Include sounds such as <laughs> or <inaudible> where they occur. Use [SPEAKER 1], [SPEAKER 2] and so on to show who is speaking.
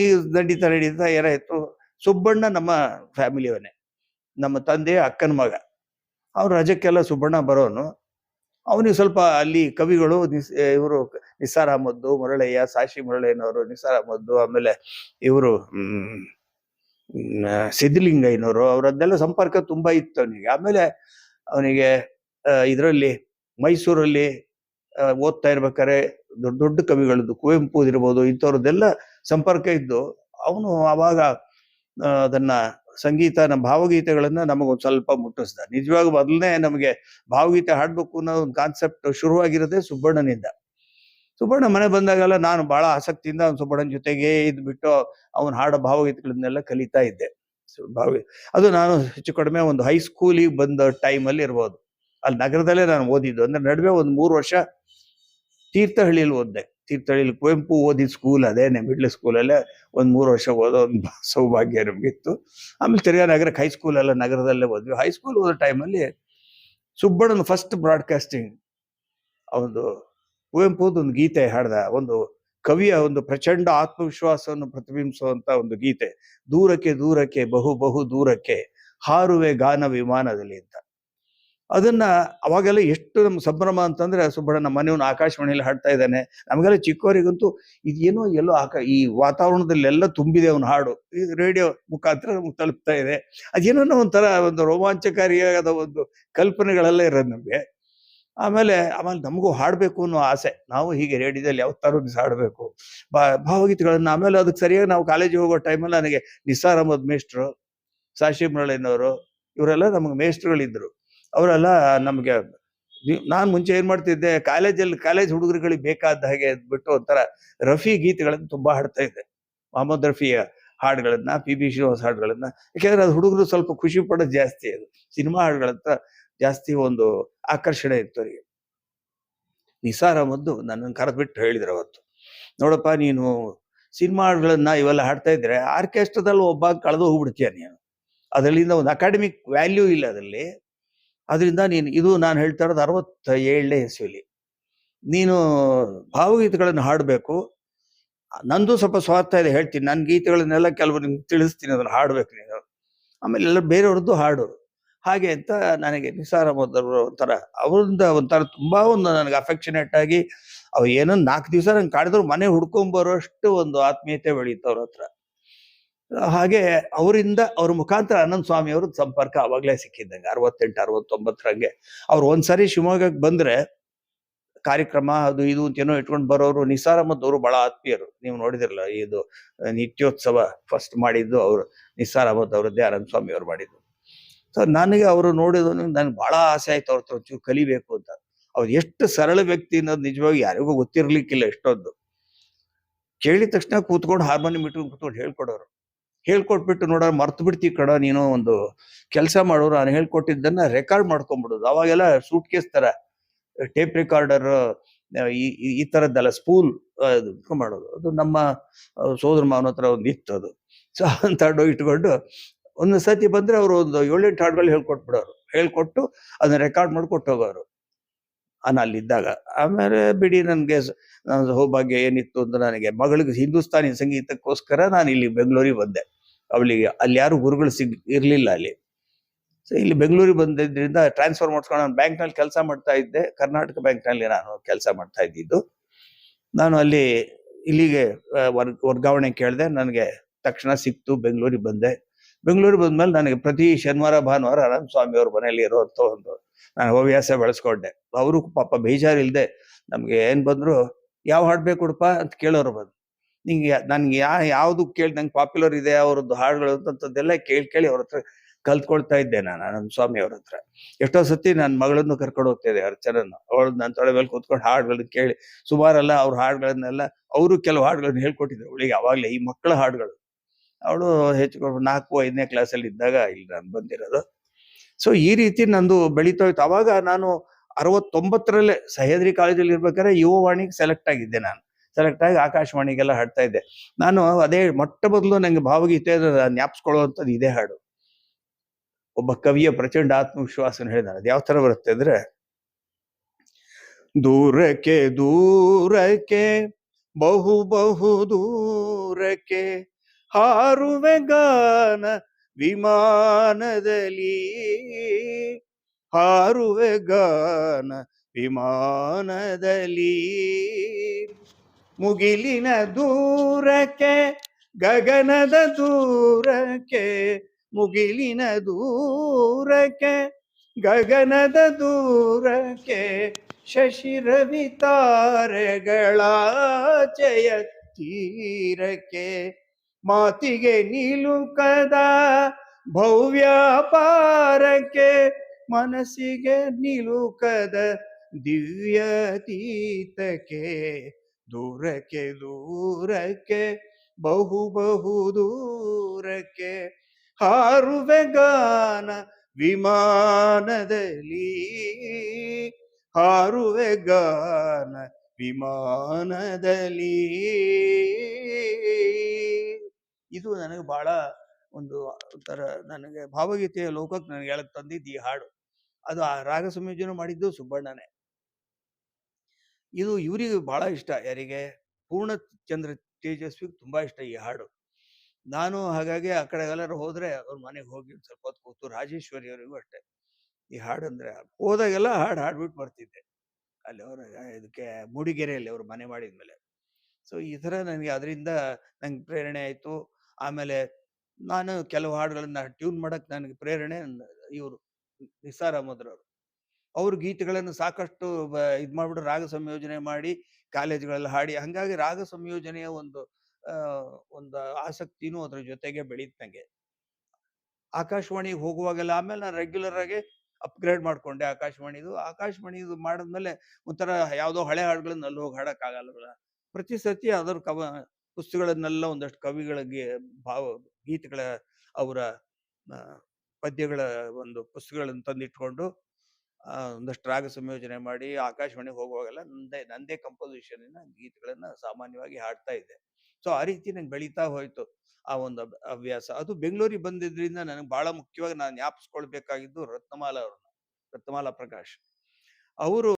[SPEAKER 1] ಈ ನಡೀತಾ ನಡೀತಾ ಏನಾಯ್ತು? ಸುಬ್ಬಣ್ಣ ನಮ್ಮ ಫ್ಯಾಮಿಲಿಯವನೇ. ನಮ್ಮ ತಂದೆ, ಅಕ್ಕನ ಮಗ. ಅವ್ರ ರಜಕ್ಕೆಲ್ಲ ಸುಬ್ಬಣ್ಣ ಬರೋನು. ಅವನಿಗೆ ಸ್ವಲ್ಪ ಅಲ್ಲಿ ಕವಿಗಳು ನಿಸ್ ಇವರು ನಿಸಾರ್ ಅಹಮದ್ದು, ಮುರಳಯ್ಯ ಸಾಶಿ ಮುರಳಯ್ಯನವರು ನಿಸಾರ್ ಅಹಮದ್ದು, ಆಮೇಲೆ ಇವರು ಸಿದ್ಧಲಿಂಗಯ್ಯನವರು, ಅವರದ್ದೆಲ್ಲ ಸಂಪರ್ಕ ತುಂಬಾ ಇತ್ತು ಅವನಿಗೆ. ಆಮೇಲೆ ಅವನಿಗೆ ಇದರಲ್ಲಿ ಮೈಸೂರಲ್ಲಿ ಓದ್ತಾ ಇರ್ಬೇಕಾದ್ರೆ ದೊಡ್ಡ ದೊಡ್ಡ ಕವಿಗಳದ್ದು, ಕುವೆಂಪು ಇರ್ಬೋದು ಇಂಥವ್ರದ್ದೆಲ್ಲ ಸಂಪರ್ಕ ಇದ್ದು ಅವನು ಆವಾಗ ಅದನ್ನ ಸಂಗೀತ, ನಮ್ಮ ಭಾವಗೀತೆಗಳನ್ನ ನಮಗೊಂದು ಸ್ವಲ್ಪ ಮುಟ್ಟಿಸ್ದ. ನಿಜವಾಗ ಮೊದಲನೇ ನಮಗೆ ಭಾವಗೀತೆ ಹಾಡ್ಬೇಕು ಅನ್ನೋ ಒಂದು ಕಾನ್ಸೆಪ್ಟ್ ಶುರುವಾಗಿರೋದೇ ಸುಬ್ಬಣ್ಣನಿಂದ. ಸುಬ್ಬಣ್ಣ ಮನೆ ಬಂದಾಗೆಲ್ಲ ನಾನು ಬಹಳ ಆಸಕ್ತಿಯಿಂದ ಅವ್ನು ಸುಬ್ಬಣ್ಣನ ಜೊತೆಗೆ ಇದ್ಬಿಟ್ಟು ಅವನು ಹಾಡೋ ಭಾವಗೀತೆಗಳನ್ನೆಲ್ಲ ಕಲಿತಾ ಇದ್ದೆ. ಭಾವ, ಅದು ನಾನು ಹೆಚ್ಚು ಕಡಿಮೆ ಒಂದು ಹೈಸ್ಕೂಲಿಗೆ ಬಂದ ಟೈಮಲ್ಲಿ ಇರ್ಬೋದು. ಅಲ್ಲಿ ನಗರದಲ್ಲೇ ನಾನು ಓದಿದ್ದು. ಅಂದ್ರೆ ನಡುವೆ ಒಂದು ಮೂರು ವರ್ಷ ತೀರ್ಥಹಳ್ಳಿಲಿ ಓದ್ದೆ. ತೀರ್ಥಹಳ್ಳಿಲಿ ಕುವೆಂಪು ಓದಿದ ಸ್ಕೂಲ್ ಅದೇನೆ ಮಿಡ್ಲ್ ಸ್ಕೂಲಲ್ಲೇ ಒಂದು ಮೂರು ವರ್ಷ ಓದೋ, ಒಂದು <laughs> ಸೌಭಾಗ್ಯ ನಮಗಿತ್ತು. ಆಮೇಲೆ ತಿರ್ಗಾ ನಗರಕ್ಕೆ ಹೈ ಸ್ಕೂಲೆಲ್ಲ ನಗರದಲ್ಲೇ ಓದ್ವಿ. ಹೈಸ್ಕೂಲ್ ಓದೋ ಟೈಮಲ್ಲಿ ಸುಬ್ಬಣ್ಣನ ಫಸ್ಟ್ ಬ್ರಾಡ್ಕಾಸ್ಟಿಂಗ್ ಒಂದು ಗೀತೆ ಹಾಡ್ದ, ಒಂದು ಕವಿಯ ಒಂದು ಪ್ರಚಂಡ ಆತ್ಮವಿಶ್ವಾಸವನ್ನು ಪ್ರತಿಬಿಂಬಿಸುವಂತ ಒಂದು ಗೀತೆ. ದೂರಕ್ಕೆ ದೂರಕ್ಕೆ, ಬಹು ಬಹು ದೂರಕ್ಕೆ, ಹಾರುವೆ ಗಾನ ವಿಮಾನದಲ್ಲಿ ಅಂತ. ಅದನ್ನ ಅವಾಗೆಲ್ಲ ಎಷ್ಟು ನಮ್ಮ ಸಂಭ್ರಮ ಅಂತಂದ್ರೆ ಸುಬ್ಬಣ್ಣ ಮನೆಯವನು ಆಕಾಶವಾಣಿಯಲ್ಲಿ ಹಾಡ್ತಾ ಇದ್ದಾನೆ. ನಮಗೆಲ್ಲ ಚಿಕ್ಕವರಿಗಂತೂ ಇದೇನೋ ಎಲ್ಲೋ ಆಕ ಈ ವಾತಾವರಣದಲ್ಲೆಲ್ಲ ತುಂಬಿದೆ ಅವನ ಹಾಡು. ಈ ರೇಡಿಯೋ ಮುಖಾಂತರ ನಮ್ಗೆ ತಲುಪ್ತಾ ಇದೆ. ಅದೇನೋ ಒಂಥರ ಒಂದು ರೋಮಾಂಚಕಾರಿಯಾದ ಒಂದು ಕಲ್ಪನೆಗಳೆಲ್ಲ ಇರೋದು ನಮಗೆ. ಆಮೇಲೆ ಆಮೇಲೆ ನಮಗೂ ಹಾಡಬೇಕು ಅನ್ನೋ ಆಸೆ. ನಾವು ಹೀಗೆ ರೇಡಿಯೋದಲ್ಲಿ ಯಾವ ಥರ ದಿವಸ ಹಾಡಬೇಕು? ಬಾ, ಭಾವಗೀತೆಗಳನ್ನ ಆಮೇಲೆ ಅದಕ್ಕೆ ಸರಿಯಾಗಿ ನಾವು ಕಾಲೇಜಿಗೆ ಹೋಗೋ ಟೈಮಲ್ಲಿ ನನಗೆ ನಿಸಾರ್ ಅಹಮದ್ ಮೇಷ್ಟ್ರು, ಸಾಶಿ ಮುರಳಿನವರು, ಇವರೆಲ್ಲ ನಮಗೆ ಮೇಷ್ಟ್ರುಗಳಿದ್ರು. ಅವರೆಲ್ಲ ನಮಗೆ ನಾನು ಮುಂಚೆ ಏನು ಮಾಡ್ತಿದ್ದೆ? ಕಾಲೇಜಲ್ಲಿ, ಕಾಲೇಜ್ ಹುಡುಗರುಗಳಿಗೆ ಬೇಕಾದ ಹಾಗೆ ಬಿಟ್ಟು ಒಂಥರ ರಫಿ ಗೀತೆಗಳನ್ನು ತುಂಬಾ ಹಾಡ್ತಾ ಇದ್ದೆ. ಮೊಹಮ್ಮದ್ ರಫಿಯ ಹಾಡುಗಳನ್ನ, ಪಿ ಬಿ ಶ್ರೀನಿವಾಸ್ ಹಾಡುಗಳನ್ನ. ಯಾಕೆಂದ್ರೆ ಅದು ಹುಡುಗರು ಸ್ವಲ್ಪ ಖುಷಿ ಪಡೋದು ಜಾಸ್ತಿ ಅದು. ಸಿನಿಮಾ ಹಾಡುಗಳಂತ ಜಾಸ್ತಿ ಒಂದು ಆಕರ್ಷಣೆ ಇತ್ತು ಅವರಿಗೆ. ನಿಸಾರ್ ಅಹಮದ್ದು ನನ್ನನ್ನು ಕರೆದ್ಬಿಟ್ಟು ಹೇಳಿದ್ರು ಅವತ್ತು. ನೋಡಪ್ಪ, ನೀನು ಸಿನಿಮಾ ಹಾಡುಗಳನ್ನ ಇವೆಲ್ಲ ಹಾಡ್ತಾ ಇದ್ರೆ ಆರ್ಕೆಸ್ಟ್ರಾದಲ್ಲಿ ಒಬ್ಬ ಕಳೆದು ಹೋಗ್ಬಿಡ್ತೀಯ ನೀನು. ಅದರಲ್ಲಿಂದ ಒಂದು ಅಕಾಡೆಮಿಕ್ ವ್ಯಾಲ್ಯೂ ಇಲ್ಲ ಅದರಲ್ಲಿ. ಅದರಿಂದ ನೀನು, ಇದು ನಾನು ಹೇಳ್ತಾ ಇರೋದು ಅರವತ್ತ ಏಳನೇ ಇಸ್ವಿಲಿ ನೀನು ಭಾವಗೀತೆಗಳನ್ನು ಹಾಡಬೇಕು. ನಂದು ಸ್ವಲ್ಪ ಸ್ವಾರ್ಥ ಇದೆ, ಹೇಳ್ತೀನಿ. ನನ್ನ ಗೀತೆಗಳನ್ನೆಲ್ಲ ಕೆಲವರಿಗೆ ತಿಳಿಸ್ತೀನಿ, ಅದನ್ನು ಹಾಡಬೇಕು ನೀನು. ಆಮೇಲೆ ಎಲ್ಲ ಬೇರೆಯವ್ರದ್ದು ಹಾಡು. ಹಾಗೆ ಅಂತ ನನಗೆ ನಿಸಾರ ಮೊದಲು ಒಂಥರ ಅವರಿಂದ ಒಂಥರ ತುಂಬ ಒಂದು ನನಗೆ ಅಫೆಕ್ಷನೇಟ್ ಆಗಿ ಅವ್ರು ಏನೋ ನಾಲ್ಕು ದಿವಸ ನಂಗೆ ಕಾಡಿದ್ರು ಮನೆ ಹುಡ್ಕೊಂಬರೋಷ್ಟು ಒಂದು ಆತ್ಮೀಯತೆ ಬೆಳೀತು ಅವ್ರ ಹತ್ರ. ಹಾಗೆ ಅವರಿಂದ ಅವ್ರ ಮುಖಾಂತರ ಅನಂತ ಸ್ವಾಮಿ ಅವ್ರ ಸಂಪರ್ಕ ಅವಾಗಲೇ ಸಿಕ್ಕಿದ್ದಂಗೆ ಅರವತ್ತೆಂಟು, ಅರವತ್ತೊಂಬತ್ತರಂಗೆ. ಅವ್ರು ಒಂದ್ಸರಿ ಶಿವಮೊಗ್ಗಕ್ಕೆ ಬಂದ್ರೆ ಕಾರ್ಯಕ್ರಮ ಅದು ಇದು ಅಂತ ಏನೋ ಇಟ್ಕೊಂಡು ಬರೋರು ನಿಸಾರ್ ಅಹಮದ್ ಅವರು ಬಹಳ ಆತ್ಮೀಯರು. ನೀವು ನೋಡಿದಿರಲ್ಲ, ಇದು ನಿತ್ಯೋತ್ಸವ ಫಸ್ಟ್ ಮಾಡಿದ್ದು ಅವರು, ನಿಸಾರ್ ಅಹಮದ್ ಅವರದ್ದೇ ಅನಂತ ಸ್ವಾಮಿ ಅವ್ರು ಮಾಡಿದ್ದು. ಸೊ ನನಗೆ ಅವರು ನೋಡಿದ್ರು ನನಗೆ ಬಹಳ ಆಸೆ ಆಯ್ತು ಅವ್ರ ಹತ್ರ ಕಲಿಬೇಕು ಅಂತ. ಅವ್ರು ಎಷ್ಟು ಸರಳ ವ್ಯಕ್ತಿ ಅನ್ನೋದು ನಿಜವಾಗಿ ಯಾರಿಗೂ ಗೊತ್ತಿರ್ಲಿಕ್ಕಿಲ್ಲ ಎಷ್ಟೊಂದು. ಕೇಳಿದ ತಕ್ಷಣ ಕೂತ್ಕೊಂಡು ಹಾರ್ಮೋನಿಯಂ ಇಟ್ಕೊಂಡು ಕೂತ್ಕೊಂಡು ಹೇಳ್ಕೊಡೋರು. ಹೇಳ್ಕೊಟ್ಬಿಟ್ಟು ನೋಡ ಮರ್ತು ಬಿಡ್ತಿ ಕಡ ನೀನು ಒಂದು ಕೆಲಸ ಮಾಡೋರು. ನಾನು ಹೇಳ್ಕೊಟ್ಟಿದ್ದನ್ನ ರೆಕಾರ್ಡ್ ಮಾಡ್ಕೊಂಡ್ಬಿಡೋದು ಅವಾಗೆಲ್ಲ ಸೂಟ್ ಕೇಸ್ ತರ ಟೇಪ್ ರೆಕಾರ್ಡರ್ ಈ, ಈ- ತರದ್ದೆಲ್ಲ ಸ್ಪೂಲ್ ಮಾಡೋದು. ಅದು ನಮ್ಮ ಸೋದರ ಮಾವನ ಹತ್ರ ಒಂದು ಇತ್ತು ಅದು. ಸೊ ಅಂತ ಇಟ್ಕೊಂಡು ಒಂದು ಸತಿ ಬಂದ್ರೆ ಅವರು ಒಂದು ಏಳೆಂಟು ಹಾಡುಗಳು ಹೇಳ್ಕೊಟ್ಬಿಡೋರು. ಹೇಳ್ಕೊಟ್ಟು ಅದನ್ನ ರೆಕಾರ್ಡ್ ಮಾಡಿ ಹೋಗೋರು. ನಾನು ಅಲ್ಲಿದ್ದಾಗ. ಆಮೇಲೆ ಬಿಡಿ ನನಗೆ ಸೌಭಾಗ್ಯ ಏನಿತ್ತು ಅಂದ್ರೆ ನನಗೆ ಮಗಳಿಗೆ ಹಿಂದೂಸ್ತಾನಿ ಸಂಗೀತಕ್ಕೋಸ್ಕರ ನಾನು ಇಲ್ಲಿ ಬೆಂಗಳೂರಿಗೆ ಬಂದೆ. ಅವಳಿಗೆ ಅಲ್ಲಿ ಯಾರು ಗುರುಗಳು ಸಿಗ್, ಇರಲಿಲ್ಲ ಅಲ್ಲಿ. ಸೊ ಇಲ್ಲಿ ಬೆಂಗಳೂರಿಗೆ ಬಂದಿದ್ದರಿಂದ ಟ್ರಾನ್ಸ್ಫರ್ ಮಾಡ್ಸ್ಕೊಂಡು ನಾನು ಬ್ಯಾಂಕ್ನಲ್ಲಿ ಕೆಲಸ ಮಾಡ್ತಾ ಇದ್ದೆ. ಕರ್ನಾಟಕ ಬ್ಯಾಂಕ್ನಲ್ಲಿ ನಾನು ಕೆಲಸ ಮಾಡ್ತಾ ಇದ್ದಿದ್ದು. ನಾನು ಅಲ್ಲಿ ಇಲ್ಲಿಗೆ ವರ್ಗ, ವರ್ಗಾವಣೆ ಕೇಳಿದೆ. ನನಗೆ ತಕ್ಷಣ ಸಿಕ್ತು, ಬೆಂಗಳೂರಿಗೆ ಬಂದೆ. ಬೆಂಗಳೂರಿಗೆ ಬಂದ್ಮೇಲೆ ನನಗೆ ಪ್ರತಿ ಶನಿವಾರ, ಭಾನುವಾರ ರಾಮಸ್ವಾಮಿ ಸ್ವಾಮಿ ಅವ್ರ ಮನೆಯಲ್ಲಿ ಅಂತ ಒಂದು ನಾನು ಹವ್ಯಾಸ ಬೆಳೆಸ್ಕೊಂಡೆ. ಅವರು ಪಾಪ ಬೇಜಾರಿಲ್ದೆ ನಮ್ಗೆ ಏನ್ ಬಂದ್ರು, ಯಾವ ಹಾಡ್ ಬೇಕು ಕೊಡಪ್ಪ ಅಂತ ಕೇಳೋರು ಬಂದು ನಿಂಗೆ ನನ್ಗೆ ಯಾ, ಯಾವ್ದು ಕೇಳಿ, ನಂಗೆ ಪಾಪ್ಯುಲರ್ ಇದೆ, ಅವ್ರದ್ದು ಹಾಡುಗಳು ಅಂತಂಥದ್ದೆಲ್ಲ ಕೇಳಿ ಕೇಳಿ ಅವ್ರ ಹತ್ರ ಕಲ್ತ್ಕೊಳ್ತಾ ಇದ್ದೆ ನಾನು ನನ್ನ ಸ್ವಾಮಿ ಅವ್ರ ಹತ್ರ. ಎಷ್ಟೋ ಸತಿ ನನ್ನ ಮಗಳನ್ನು ಕರ್ಕೊಂಡು ಹೋಗ್ತಿದ್ದೆ, ಅರ್ಚನನ್ನು. ಅವಳು ನನ್ನ ತೊಳೆ ಮೇಲೆ ಕೂತ್ಕೊಂಡು ಹಾಡುಗಳನ್ನ ಕೇಳಿ, ಸುಮಾರೆಲ್ಲ ಅವ್ರ ಹಾಡುಗಳನ್ನೆಲ್ಲ ಅವರು ಕೆಲವು ಹಾಡುಗಳನ್ನ ಹೇಳ್ಕೊಟ್ಟಿದ್ರು. ಅವಳಿಗೆ ಅವಾಗ್ಲೇ ಈ ಮಕ್ಕಳ ಹಾಡುಗಳು. ಅವಳು ಹೆಚ್ಚು ನಾಲ್ಕು, ಐದನೇ ಕ್ಲಾಸಲ್ಲಿ ಇದ್ದಾಗ ಇಲ್ಲಿ ನಾನು ಬಂದಿರೋದು. ಸೊ ಈ ರೀತಿ ನಂದು ಬೆಳೀತಾ ಅವಾಗ ನಾನು ಅರವತ್ತೊಂಬತ್ತರಲ್ಲೇ ಸಹ್ಯಾದ್ರಿ ಕಾಲೇಜಲ್ಲಿ ಇರ್ಬೇಕಾದ್ರೆ ಯುವವಾಣಿಗೆ ಸೆಲೆಕ್ಟ್ ಆಗಿದ್ದೆ ನಾನು. ಸೆಲೆಕ್ಟ್ ಆಗಿ ಆಕಾಶವಾಣಿಗೆಲ್ಲ ಹಾಡ್ತಾ ಇದ್ದೆ. ನಾನು ಅದೇ ಮೊಟ್ಟ ಮೊದಲು ನಂಗೆ ಭಾವಗೀತೆ ಜ್ಞಾಪಿಸ್ಕೊಳ್ಳುವಂಥದ್ದು ಇದೇ ಹಾಡು. ಒಬ್ಬ ಕವಿಯ ಪ್ರಚಂಡ ಆತ್ಮವಿಶ್ವಾಸನ ಹೇಳಿದ ಅದು ಯಾವ ತರ ಬರುತ್ತೆ ಅಂದ್ರೆ, ದೂರಕ್ಕೆ ದೂರಕ್ಕೆ, ಬಹು ಬಹು ದೂರಕ್ಕೆ ಹಾರುವೆ ಗಾನ ವಿಮಾನದಲ್ಲಿ ಹಾರುವೆ ಗಾನ ವಿಮಾನದಲ್ಲಿ. ಮುಗಿಲಿನ ದೂರಕ್ಕೆ, ಗಗನದ ದೂರಕ್ಕೆ, ಮುಗಿಲಿನ ದೂರಕ್ಕೆ, ಗಗನದ ದೂರಕ್ಕೆ ಶಶಿರವಿ ತಾರೆಗಳಾಚೆಯ ತೀರಕ್ಕೆ ಮಾತಿಗೆ ನಿಲುಕದ ಭವ್ಯಾಪಾರಕ್ಕೆ ಮನಸ್ಸಿಗೆ ನಿಲುಕದ ದಿವ್ಯತೀತಕ್ಕೆ ದೂರಕ್ಕೆ ದೂರಕ್ಕೆ, ಬಹು ಬಹು ದೂರಕ್ಕೆ, ಹಾರುವೆ ಗಾನ ವಿಮಾನದಲ್ಲಿ, ಹಾರುವೆ ಗಾನ ವಿಮಾನದಲ್ಲಿ. ಇದು ನನಗೆ ಬಹಳ ಒಂದು ತರ ನನಗೆ ಭಾವಗೀತೆಯ ಲೋಕಕ್ಕೆ ನನಗೆ ಹೇಳಕ್ ತಂದಿದ್ದು ಈ ಹಾಡು. ಅದು ಆ ರಾಗ ಸಂಯೋಜನೆ ಮಾಡಿದ್ದು ಸುಬ್ಬಣ್ಣನೇ. ಇದು ಇವರಿಗೆ ಬಹಳ ಇಷ್ಟ, ಯಾರಿಗೆ? ಪೂರ್ಣ ಚಂದ್ರ ತೇಜಸ್ವಿಗೆ ತುಂಬಾ ಇಷ್ಟ ಈ ಹಾಡು. ನಾನು ಹಾಗಾಗಿ ಆ ಕಡೆ ಎಲ್ಲರೂ ಹೋದ್ರೆ ಅವ್ರ ಮನೆಗೆ ಹೋಗಿ ಸ್ವಲ್ಪ ಹೊತ್ತು ಕೂತು ರಾಜೇಶ್ವರಿ ಅವರಿಗೂ ಅಷ್ಟೇ. ಈ ಹಾಡು ಅಂದ್ರೆ ಹೋದಾಗೆಲ್ಲ ಹಾಡು ಹಾಡ್ಬಿಟ್ಟು ಬರ್ತಿದ್ದೆ. ಅಲ್ಲಿ ಅವರ ಇದಕ್ಕೆ ಮೂಡಿಗೆರೆಯಲ್ಲಿ ಅವ್ರ ಮನೆ ಮಾಡಿದ್ಮೇಲೆ. ಸೊ ಈ ತರ ನನಗೆ ಅದರಿಂದ ನಂಗೆ ಪ್ರೇರಣೆ ಆಯ್ತು. ಆಮೇಲೆ ನಾನು ಕೆಲವು ಹಾಡುಗಳನ್ನ ಟ್ಯೂನ್ ಮಾಡಕ್ ನನಗೆ ಪ್ರೇರಣೆ ಇವರು ನಿಸಾರ್ ಅವರು ಅವ್ರ ಗೀತೆಗಳನ್ನು ಸಾಕಷ್ಟು ಇದು ಮಾಡ್ಬಿಟ್ಟು ರಾಗ ಸಂಯೋಜನೆ ಮಾಡಿ ಕಾಲೇಜ್ಗಳಲ್ಲಿ ಹಾಡಿ, ಹಂಗಾಗಿ ರಾಗ ಸಂಯೋಜನೆಯ ಒಂದು ಒಂದು ಆಸಕ್ತಿನೂ ಅದ್ರ ಜೊತೆಗೆ ಬೆಳೀತ್ ನಂಗೆ ಆಕಾಶವಾಣಿಗೆ ಹೋಗುವಾಗೆಲ್ಲ ಆಮೇಲೆ ನಾನು ರೆಗ್ಯುಲರ್ ಆಗಿ ಅಪ್ಗ್ರೇಡ್ ಮಾಡ್ಕೊಂಡೆ ಆಕಾಶವಾಣಿದು. ಆಕಾಶವಾಣಿದು ಮಾಡಿದ್ಮೇಲೆ ಒಂಥರ ಯಾವ್ದೋ ಹಳೆ ಹಾಡುಗಳನ್ನ ಅಲ್ಲಿ ಹೋಗಿ ಹಾಡಕ್ ಆಗಲ್ಲ ಪ್ರತಿ ಸತಿ ಅದರ ಕವ ಪುಸ್ತಕಗಳನ್ನೆಲ್ಲ ಒಂದಷ್ಟು ಕವಿಗಳ ಗಿ- ಭಾವ, ಗೀತೆಗಳ ಅವರ ಪದ್ಯಗಳ ಒಂದು ಪುಸ್ತಕಗಳನ್ನು ತಂದಿಟ್ಕೊಂಡು ಒಂದಷ್ಟು ರಾಗ ಸಂಯೋಜನೆ ಮಾಡಿ ಆಕಾಶವಾಣಿಗೆ ಹೋಗುವಾಗೆಲ್ಲ ನಂದೇ ನಂದೇ ಕಂಪೋಸಿಷನ್ ಗೀತೆಗಳನ್ನ ಸಾಮಾನ್ಯವಾಗಿ ಹಾಡ್ತಾ ಇದ್ದೆ. ಸೊ ಆ ರೀತಿ ನಂಗೆ ಬೆಳೀತಾ ಹೋಯ್ತು ಆ ಒಂದು ಅಭ್ಯಾಸ. ಅದು ಬೆಂಗಳೂರಿಗೆ ಬಂದಿದ್ರಿಂದ ನನಗೆ ಬಹಳ ಮುಖ್ಯವಾಗಿ ನಾನು ಜ್ಞಾಪಿಸ್ಕೊಳ್ಬೇಕಾಗಿದ್ದು ರತ್ನಮಾಲ ಅವ್ರನ್ನ, ರತ್ನಮಾಲ ಪ್ರಕಾಶ್. ಅವರು